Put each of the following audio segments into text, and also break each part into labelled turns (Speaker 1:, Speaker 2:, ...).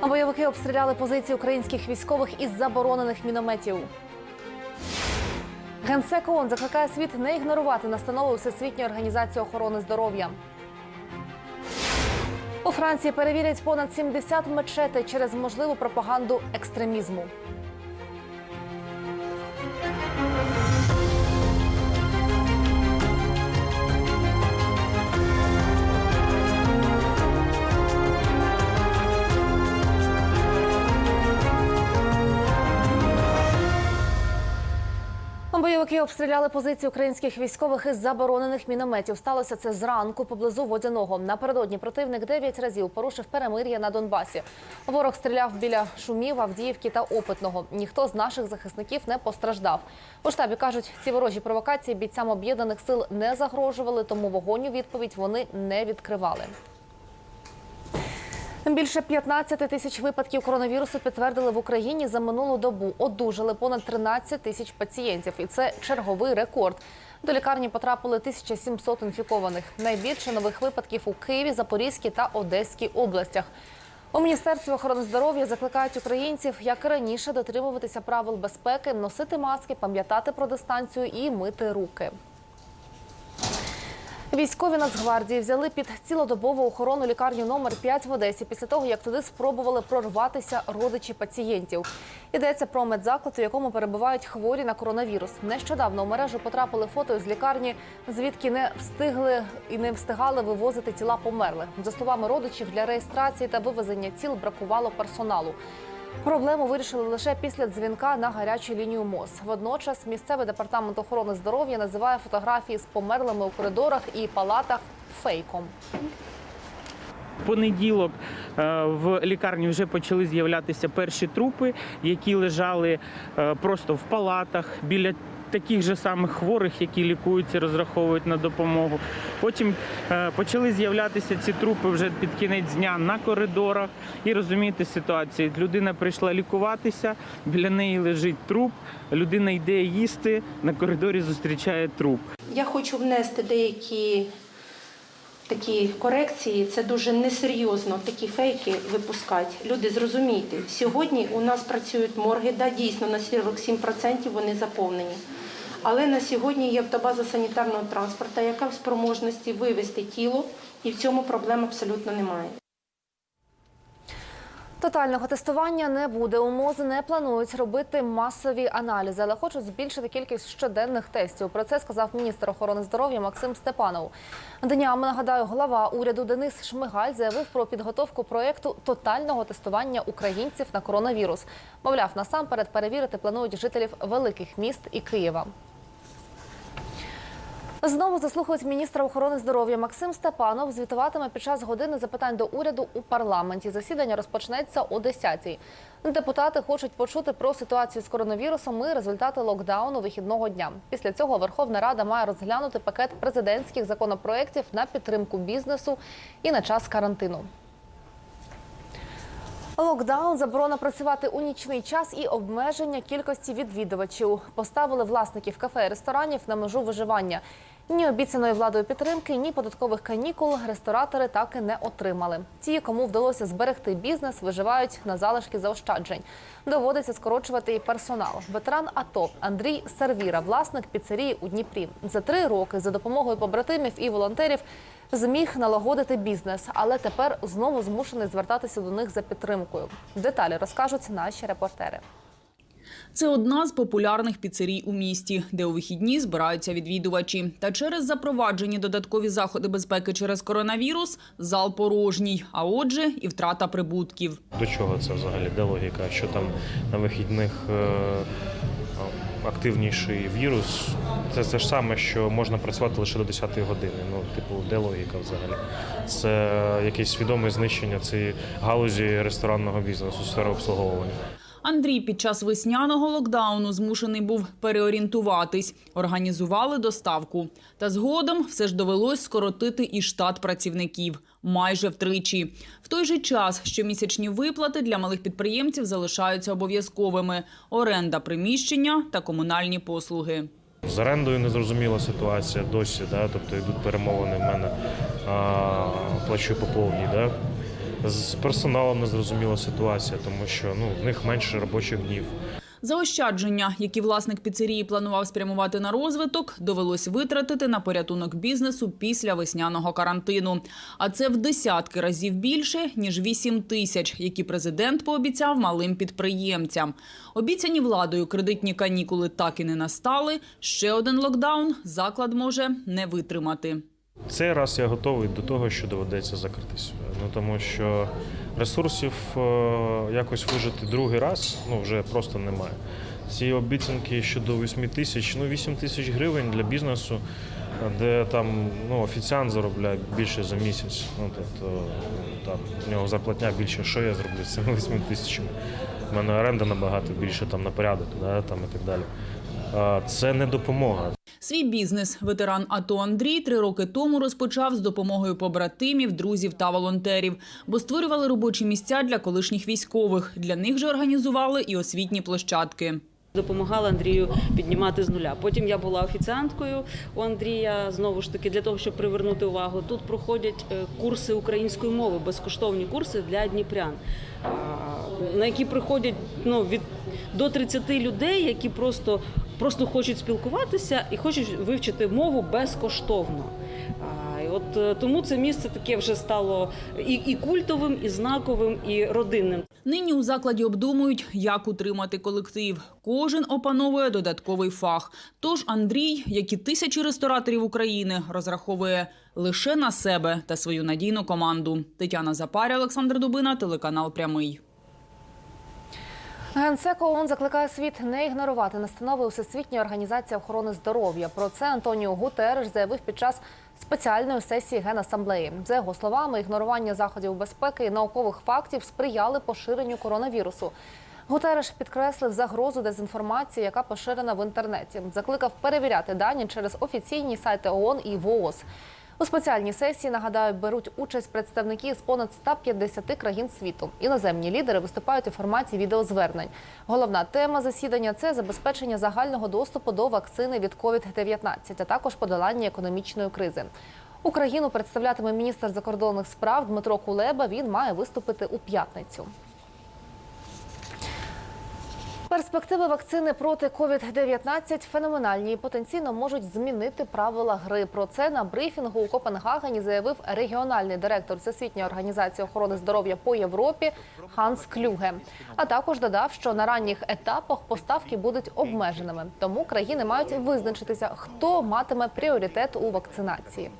Speaker 1: А бойовики обстріляли позиції українських військових із заборонених мінометів. Генсек ООН закликає світ не ігнорувати настанови Всесвітньої організації охорони здоров'я. У Франції перевірять понад 70 мечетей через можливу пропаганду екстремізму. Бойовики обстріляли позиції українських військових із заборонених мінометів. Сталося це зранку поблизу водяного. Напередодні противник дев'ять разів порушив перемир'я на Донбасі. Ворог стріляв біля шумів, Авдіївки та Опитного. Ніхто з наших захисників не постраждав. У штабі кажуть, ці ворожі провокації бійцям об'єднаних сил не загрожували, тому вогонь у відповідь вони не відкривали. Більше 15 тисяч випадків коронавірусу підтвердили в Україні за минулу добу. Одужали понад 13 тисяч пацієнтів, і це черговий рекорд. До лікарні потрапили 1700 інфікованих. Найбільше нових випадків у Києві, Запорізькій та Одеській областях. У міністерстві охорони здоров'я закликають українців, як і раніше, дотримуватися правил безпеки, носити маски, пам'ятати про дистанцію і мити руки. Військові Нацгвардії взяли під цілодобову охорону лікарню номер 5 в Одесі після того, як туди спробували прорватися родичі пацієнтів. Йдеться про медзаклад, у якому перебувають хворі на коронавірус. Нещодавно у мережу потрапили фото з лікарні, звідки не встигли і не встигали вивозити тіла померлих. За словами родичів, для реєстрації та вивезення тіл бракувало персоналу. Проблему вирішили лише після дзвінка на гарячу лінію МОЗ. Водночас місцевий департамент охорони здоров'я називає фотографії з померлими у коридорах і палатах фейком.
Speaker 2: Понеділок е, в лікарні вже почали з'являтися перші трупи, які лежали е, просто в палатах біля таких же самих хворих, які лікуються, розраховують на допомогу. Потім е, почали з'являтися ці трупи вже під кінець дня на коридорах. І розумієте ситуацію. Людина прийшла лікуватися, біля неї лежить труп, людина йде їсти, на коридорі зустрічає труп.
Speaker 3: Я хочу внести деякі такі корекції. Це дуже несерйозно такі фейки випускати. Люди, зрозумійте, сьогодні у нас працюють морги, да, дійсно на 47% вони заповнені. Але на сьогодні є автобаза санітарного транспорту, яка в спроможності вивезти тіло, і в цьому проблем абсолютно немає.
Speaker 1: Тотального тестування не буде. У МОЗ не планують робити масові аналізи, але хочуть збільшити кількість щоденних тестів. Про це сказав міністр охорони здоров'я Максим Степанов. Днями нагадаю, глава уряду Денис Шмигаль заявив про підготовку проєкту тотального тестування українців на коронавірус. Мовляв, насамперед перевірити планують жителів великих міст і Києва. Знову заслухають міністра охорони здоров'я Максим Степанов. Звітуватиме під час години запитань до уряду у парламенті. Засідання розпочнеться о 10-й. Депутати хочуть почути про ситуацію з коронавірусом і результати локдауну вихідного дня. Після цього Верховна Рада має розглянути пакет президентських законопроєктів на підтримку бізнесу і на час карантину. Локдаун, заборона працювати у нічний час і обмеження кількості відвідувачів поставили власників кафе і ресторанів на межу виживання. Ні обіцяної владою підтримки, ні податкових канікул ресторатори так і не отримали. Ті, кому вдалося зберегти бізнес, виживають на залишки заощаджень. Доводиться скорочувати і персонал. Ветеран АТО Андрій Сервіра, власник піцерії у Дніпрі, за три роки за допомогою побратимів і волонтерів зміг налагодити бізнес, але тепер знову змушений звертатися до них за підтримкою. Деталі розкажуть наші репортери.
Speaker 4: Це одна з популярних піцерій у місті, де у вихідні збираються відвідувачі. Та через запроваджені додаткові заходи безпеки через коронавірус зал порожній, а отже, і втрата прибутків.
Speaker 5: До чого це взагалі? Де логіка? Що там на вихідних е, активніший вірус? Це те ж саме, що можна працювати лише до 10-ї години. Ну, типу, де логіка взагалі? Це якесь свідоме знищення цієї галузі ресторанного бізнесу, сфери обслуговування.
Speaker 4: Андрій під час весняного локдауну змушений був переорієнтуватись. Організували доставку. Та згодом все ж довелось скоротити і штат працівників майже втричі. В той же час щомісячні виплати для малих підприємців залишаються обов'язковими: оренда приміщення та комунальні послуги.
Speaker 5: З орендою незрозуміла ситуація досі, да? тобто йдуть перемовини в мене а, плачу по повній. Да? З персоналом незрозуміла ситуація, тому що ну, в них менше робочих днів.
Speaker 4: Заощадження, які власник піцерії планував спрямувати на розвиток, довелось витратити на порятунок бізнесу після весняного карантину. А це в десятки разів більше ніж 8 тисяч, які президент пообіцяв малим підприємцям. Обіцяні владою кредитні канікули так і не настали. Ще один локдаун заклад може не витримати.
Speaker 5: Цей раз я готовий до того, що доведеться закритись. Ну тому що ресурсів е, якось вижити другий раз ну вже просто немає. Ці обіцянки щодо 8 тисяч, ну 8 тисяч гривень для бізнесу, де там ну, офіціант заробляє більше за місяць. Ну тобто там в нього зарплатня більше. Що я зроблю з цими 8 тисячами? У мене оренда набагато більше там на порядок, да, там і так далі. Це не допомога.
Speaker 4: Свій бізнес ветеран АТО Андрій три роки тому розпочав з допомогою побратимів, друзів та волонтерів, бо створювали робочі місця для колишніх військових. Для них же організували і освітні площадки.
Speaker 6: Допомагала Андрію піднімати з нуля. Потім я була офіціанткою у Андрія знову ж таки для того, щоб привернути увагу. Тут проходять е, курси української мови, безкоштовні курси для дніпрян, на які приходять ну, від до 30 людей, які просто, просто хочуть спілкуватися і хочуть вивчити мову безкоштовно. І от е, тому це місце таке вже стало і, і культовим, і знаковим, і родинним.
Speaker 4: Нині у закладі обдумують, як утримати колектив. Кожен опановує додатковий фах. Тож Андрій, як і тисячі рестораторів України, розраховує лише на себе та свою надійну команду. Тетяна Запаря, Олександр Дубина, телеканал Прямий.
Speaker 1: Генсек ООН закликає світ не ігнорувати настанови Всесвітньої організації охорони здоров'я. Про це Антоніо Гутереш заявив під час спеціальної сесії Генасамблеї. За його словами, ігнорування заходів безпеки і наукових фактів сприяли поширенню коронавірусу. Гутереш підкреслив загрозу дезінформації, яка поширена в інтернеті. Закликав перевіряти дані через офіційні сайти ООН і ВООЗ. У спеціальній сесії нагадаю беруть участь представники з понад 150 країн світу. Іноземні лідери виступають у форматі відеозвернень. Головна тема засідання це забезпечення загального доступу до вакцини від COVID-19, а також подолання економічної кризи. Україну представлятиме міністр закордонних справ Дмитро Кулеба. Він має виступити у п'ятницю. Перспективи вакцини проти COVID-19 феноменальні і потенційно можуть змінити правила гри. Про це на брифінгу у Копенгагені заявив регіональний директор Всесвітньої організації охорони здоров'я по Європі Ханс Клюге. А також додав, що на ранніх етапах поставки будуть обмеженими. Тому країни мають визначитися, хто матиме пріоритет у вакцинації.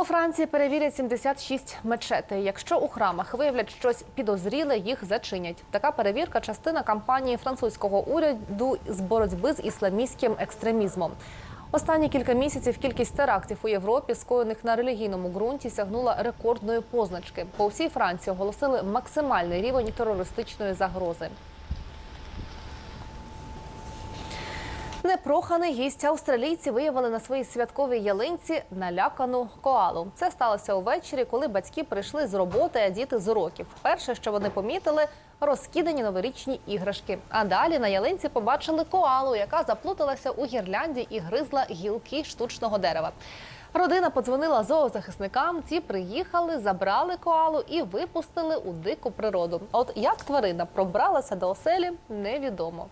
Speaker 1: У Франції перевірять 76 мечетей. Якщо у храмах виявлять щось підозріле, їх зачинять. Така перевірка частина кампанії французького уряду з боротьби з ісламістським екстремізмом. Останні кілька місяців кількість терактів у Європі, скоєних на релігійному ґрунті, сягнула рекордної позначки. По всій Франції оголосили максимальний рівень терористичної загрози. Непроханий гість австралійці виявили на своїй святковій ялинці налякану коалу. Це сталося увечері, коли батьки прийшли з роботи, а діти з уроків. Перше, що вони помітили, розкидані новорічні іграшки. А далі на ялинці побачили коалу, яка заплуталася у гірлянді і гризла гілки штучного дерева. Родина подзвонила зоозахисникам. Ті приїхали, забрали коалу і випустили у дику природу. От як тварина пробралася до оселі, невідомо.